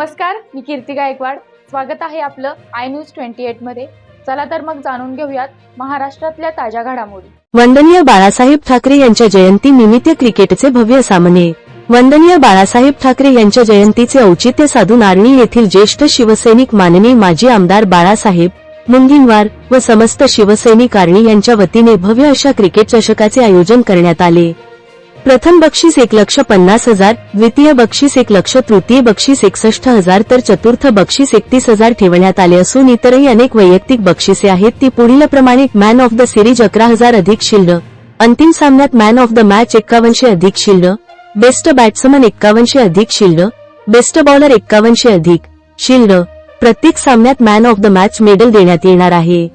नमस्कार मी कीर्ती गायकवाड. स्वागत आहे आपलं आय न्यूज ट्वेंटी एटमध्ये. चला तर मग जाणून घेऊयात महाराष्ट्रातल्या ताज्या घडामोडी. वंदनीय बाळासाहेब ठाकरे यांच्या जयंती निमित्त क्रिकेटचे भव्य सामने. वंदनीय बाळासाहेब ठाकरे यांच्या जयंतीचे औचित्य साधून आर्णी येथील ज्येष्ठ शिवसैनिक माननीय माजी आमदार बाळासाहेब मुनगीनवार व समस्त शिवसैनिक आर्णी यांच्या वतीने भव्य अशा क्रिकेट चषकाचे आयोजन करण्यात आले. प्रथम बक्षीस एक लक्ष पन्नास हजार द्वितीय बक्षीस एक लक्ष तृतीय बक्षीस एकसष्ट हजार तर चतुर्थ बक्षीस एकतीस हजार ठेवण्यात आले असून इतरही अनेक वैयक्तिक बक्षिसे आहेत. ती पुढीलप्रमाणे मॅन ऑफ द सिरीज अकरा हजार अधिक शिल्ड अंतिम सामन्यात मॅन ऑफ द मॅच एक्कावनशे अधिक शिल्ड बेस्ट बॅट्समन एक्कावनशे अधिक शिल्ड बेस्ट बॉलर एक्कावनशे अधिक शिल्ड प्रत्येक सामन्यात man of the match medal देण्यात येणार आहे.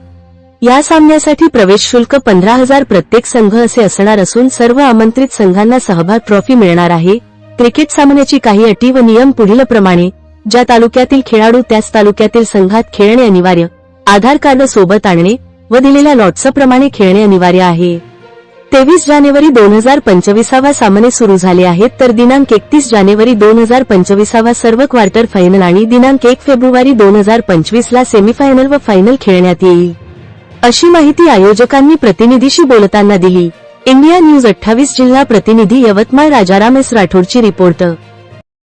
या सामन्यासाठी प्रवेश शुल्क पंधरा हजार प्रत्येक संघ असे असणार असून सर्व आमंत्रित संघांना सहभाग ट्रॉफी मिळणार आहे. क्रिकेट सामन्याची काही अटी व नियम पुढीलप्रमाणे ज्या तालुक्यातील खेळाडू त्याच तालुक्यातील संघात खेळणे अनिवार्य. आधार कार्ड सोबत आणणे व दिलेल्या लॉट्सप्रमाणे खेळणे अनिवार्य आहे. तेवीस जानेवारी दोन हजार पंचवीसावा सामने सुरू झाले आहेत तर दिनांक एकतीस जानेवारी दोन हजार पंचवीसावा सर्व क्वार्टर फायनल आणि दिनांक एक फेब्रुवारी दोन हजार पंचवीस ला सेमीफायनल व फायनल खेळण्यात येईल. अशी माहिती आयोजकांनी प्रतिनिधीशी बोलताना दिली. इंडिया न्यूज अठ्ठावीस जिल्हा प्रतिनिधी यवतमाळ राजाराम एस राठोडची रिपोर्ट.